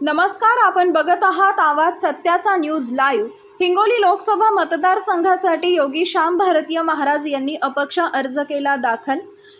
नमस्कार आपण बघत आहात आवाज सत्याचा न्यूज लाईव्ह. हिंगोली लोकसभा मतदारसंघासाठी योगी श्याम भारतीय महाराज यांनी अपक्ष अर्ज केला दाखल.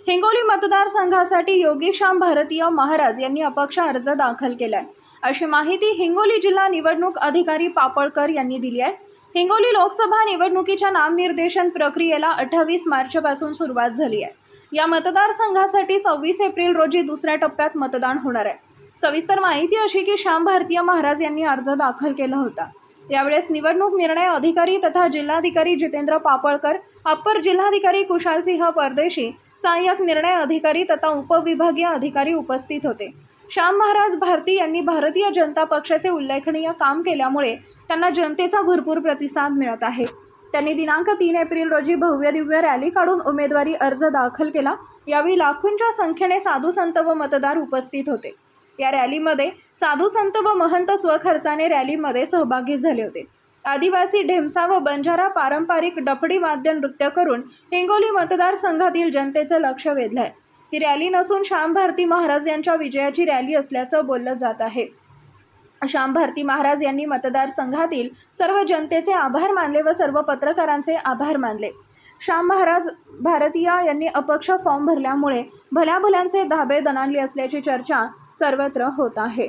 हिंगोली मतदारसंघासाठी योगी श्याम भारतीय महाराज यांनी अपक्ष अर्ज दाखल केलाय. अशी माहिती हिंगोली जिल्हा निवडणूक अधिकारी पापळकर यांनी दिली आहे. हिंगोली लोकसभा निवडणुकीच्या नामनिर्देशन प्रक्रियेला अठ्ठावीस मार्चपासून सुरुवात झाली आहे. या मतदारसंघासाठी सव्वीस एप्रिल रोजी दुसऱ्या टप्प्यात मतदान होणार आहे. सविस्तर माहिती अशी की श्याम भारतीय महाराज यांनी अर्ज दाखल केला होता. यावेळेस निवडणूक निर्णय अधिकारी तथा जिल्हाधिकारी जितेंद्र पापळकर अप्पर जिल्हाधिकारी कुशालसिंह परदेशी सहाय्यक निर्णय अधिकारी तथा उपविभागीय अधिकारी उपस्थित होते. श्याम महाराज भारती यांनी भारतीय जनता पक्षाचे उल्लेखनीय काम केल्यामुळे त्यांना जनतेचा भरपूर प्रतिसाद मिळत आहे. त्यांनी दिनांक तीन एप्रिल रोजी भव्य दिव्य रॅली काढून उमेदवारी अर्ज दाखल केला. यावेळी लाखोंच्या संख्येने साधू संत व मतदार उपस्थित होते. या रॅलीमध्ये साधू संत व महंत स्वखर्चाने रॅलीमध्ये सहभागी झाले होते. आदिवासी ढेमसा व बंजारा पारंपरिक डफडी वाद्य नृत्य करून हिंगोली मतदारसंघातील जनतेचं लक्ष वेधलं आहे ही रॅली नसून श्याम भारती महाराज यांच्या विजयाची रॅली असल्याचं बोललं जात आहे. श्याम भारती महाराज यांनी मतदारसंघातील सर्व जनतेचे आभार मानले व सर्व पत्रकारांचे आभार मानले. श्याम महाराज भारतीय यांनी अपक्ष फॉर्म भरल्यामुळे भल्या भल्यांचे धाबे दणाणले असल्याची चर्चा सर्वत्र होत आहे.